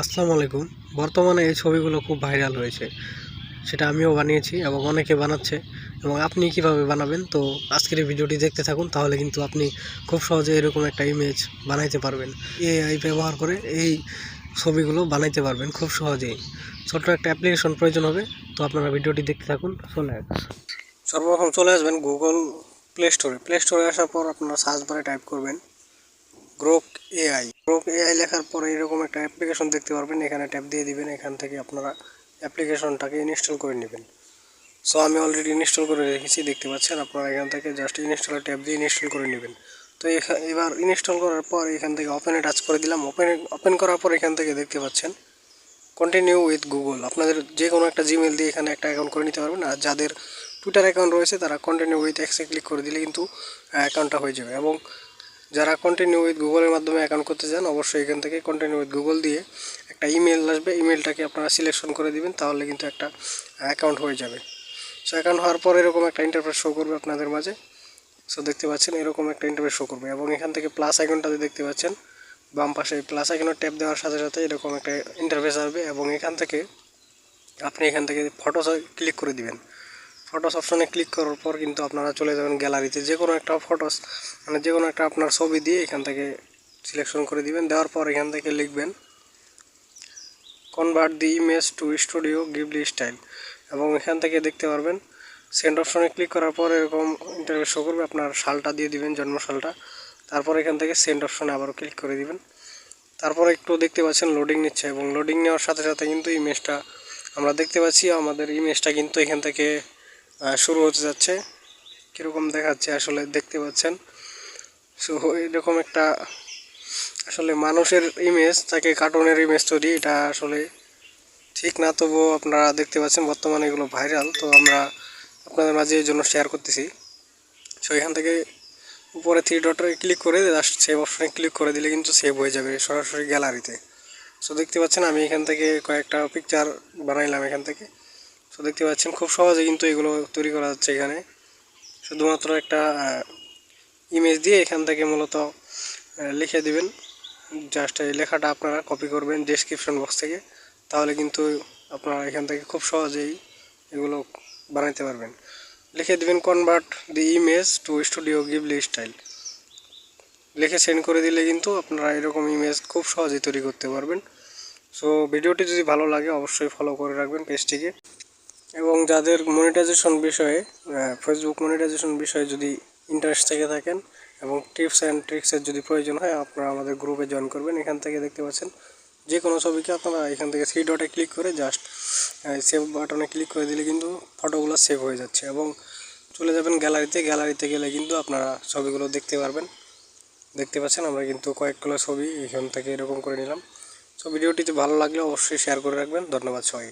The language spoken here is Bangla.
আসসালামু আলাইকুম। বর্তমানে এই ছবিগুলো খুব ভাইরাল হয়েছে। সেটা আমিও বানিয়েছি এবং অনেকে বানাচ্ছে। এবং আপনি কীভাবে বানাবেন? তো আজকের ভিডিওটি দেখতে থাকুন, তাহলে কিন্তু আপনি খুব সহজে এরকম একটা ইমেজ বানাইতে পারবেন। এআই ব্যবহার করে এই ছবিগুলো বানাইতে পারবেন খুব সহজেই। ছোট্ট একটা অ্যাপ্লিকেশন প্রয়োজন হবে, তো আপনারা ভিডিওটি দেখতে থাকুন, চলে সর্বপ্রথম চলে আসবেন গুগল প্লে স্টোরে প্লে স্টোরে আসার পর আপনারা সার্চ বারে টাইপ করবেন গ্রোক এআই এআই লেখার পরে এরকম একটা অ্যাপ্লিকেশন দেখতে পারবেন। এখানে ট্যাপ দিয়ে দিবেন। এখান থেকে আপনারা অ্যাপ্লিকেশনটাকে ইনস্টল করে নেবেন। সো আমি অলরেডি ইনস্টল করে রেখেছি, দেখতে পাচ্ছেন? আপনারা এখান থেকে জাস্ট ইনস্টলের ট্যাপ দিয়ে ইনস্টল করে নেবেন। তো এবার ইনস্টল করার পর এখান থেকে ওপেনে টাচ করে দিলাম। ওপেন ওপেন করার পর এখান থেকে দেখতে পাচ্ছেন? কন্টিনিউ উইথ গুগল আপনাদের যে কোনো একটা জিমেল দিয়ে এখানে একটা অ্যাকাউন্ট করে নিতে পারবেন। আর যাদের টুইটার অ্যাকাউন্ট রয়েছে, তারা কন্টিনিউ উইথ এক্সে ক্লিক করে দিলে কিন্তু অ্যাকাউন্টটা হয়ে যাবে। এবং যারা কন্টিনিউ উইথ গুগলের মাধ্যমে অ্যাকাউন্ট করতে চান, অবশ্যই এখান থেকে কন্টিনিউ উইথ গুগল দিয়ে একটা ইমেল আসবে। ইমেলটাকে আপনারা সিলেকশন করে দিবেন, তাহলে কিন্তু একটা অ্যাকাউন্ট হয়ে যাবে। সো অ্যাকাউন্ট হওয়ার পর এরকম একটা ইন্টারফেস শো করবে আপনাদের মাঝে। সো দেখতে পাচ্ছেন এরকম একটা ইন্টারফেস শো করবে এবং এখান থেকে প্লাস আইকনটাতে দেখতে পাচ্ছেন। বাম পাশে প্লাস আইকনের ট্যাপ দেওয়ার সাথে সাথে এরকম একটা ইন্টারফেস আসবে এবং এখান থেকে আপনি এখান থেকে ফটোস ক্লিক করে দিবেন। ফটোস অপশনে ক্লিক করার পর কিন্তু আপনারা চলে যাবেন গ্যালারিতে যে কোনো একটা ফটোস মানে যে কোনো একটা আপনার ছবি দিয়ে এখান থেকে সিলেকশন করে দিবেন। দেওয়ার পর এখান থেকে লিখবেন convert the image to studio Ghibli style এবং এখান থেকে দেখতে পারবেন সেন্ড অপশনে ক্লিক করার পর এরকম ইন্টারভিউ শো করবে। আপনার সালটা দিয়ে দিবেন, জন্ম সালটা। তারপর এখান থেকে সেন্ড অপশনে আবারও ক্লিক করে দিবেন। তারপর একটু দেখতে পাচ্ছেন লোডিং নিচ্ছে এবং লোডিং নেওয়ার সাথে সাথে কিন্তু ইমেজটা আমরা দেখতে পাচ্ছি। আমাদের ইমেজটা কিন্তু এখান থেকে শুরু হতে যাচ্ছে। কীরকম দেখাচ্ছে আসলে দেখতে পাচ্ছেন। সো, এরকম একটা আসলে মানুষের ইমেজ তাকে কার্টুনের ইমেজ তৈরি, এটা আসলে ঠিক না। তবুও আপনারা দেখতে পাচ্ছেন, বর্তমানে এগুলো ভাইরাল তো আমরা আপনাদের মাঝে এই জন্য শেয়ার করতেছি। সো, এখান থেকে উপরে থ্রি ডটে ক্লিক করে জাস্ট সেভ অপশনে ক্লিক করে দিলে কিন্তু সেভ হয়ে যাবে সরাসরি গ্যালারিতে সো, দেখতে পাচ্ছেন, আমি এখান থেকে কয়েকটা পিকচার বানাইলাম এখান থেকে। সো দেখতে পাচ্ছেন, খুব সহজে কিন্তু এগুলো তৈরি করা যাচ্ছে এখানে। শুধুমাত্র একটা ইমেজ দিয়ে এখান থেকে মূলত লিখে দিবেন। জাস্ট এই লেখাটা আপনারা কপি করবেন ডেসক্রিপশন বক্স থেকে। তাহলে কিন্তু আপনারা এখান থেকে খুব সহজেই এগুলো বানাইতে পারবেন। লিখে দিবেন convert the image to studio Ghibli style লিখে সেন্ড করে দিলে কিন্তু আপনারা এরকম ইমেজ খুব সহজেই তৈরি করতে পারবেন। সো ভিডিওটি যদি ভালো লাগে, অবশ্যই ফলো করে রাখবেন পেজটিকে এবং যাদের মনিটাইজেশন বিষয়ে ফেসবুক মনিটাইজেশন বিষয়ে যদি ইন্টারেস্ট থেকে থাকেন এবং টিপস অ্যান্ড ট্রিক্সের যদি প্রয়োজন হয়, আপনারা আমাদের গ্রুপে জয়েন করবেন। এখান থেকে দেখতে পাচ্ছেন যে কোনো ছবিকে আপনারা এখান থেকে থ্রি ডটে ক্লিক করে জাস্ট সেভ বাটনে ক্লিক করে দিলে কিন্তু ফটোগুলো সেভ হয়ে যাচ্ছে এবং চলে যাবেন গ্যালারিতে গ্যালারিতে গেলে কিন্তু আপনারা ছবিগুলো দেখতে পারবেন। দেখতে পাচ্ছেন আমরা কিন্তু কয়েকগুলো ছবি এখান থেকে এরকম করে নিলাম। সো ভিডিওটিতে ভালো লাগলে অবশ্যই শেয়ার করে রাখবেন। ধন্যবাদ সবাইকে।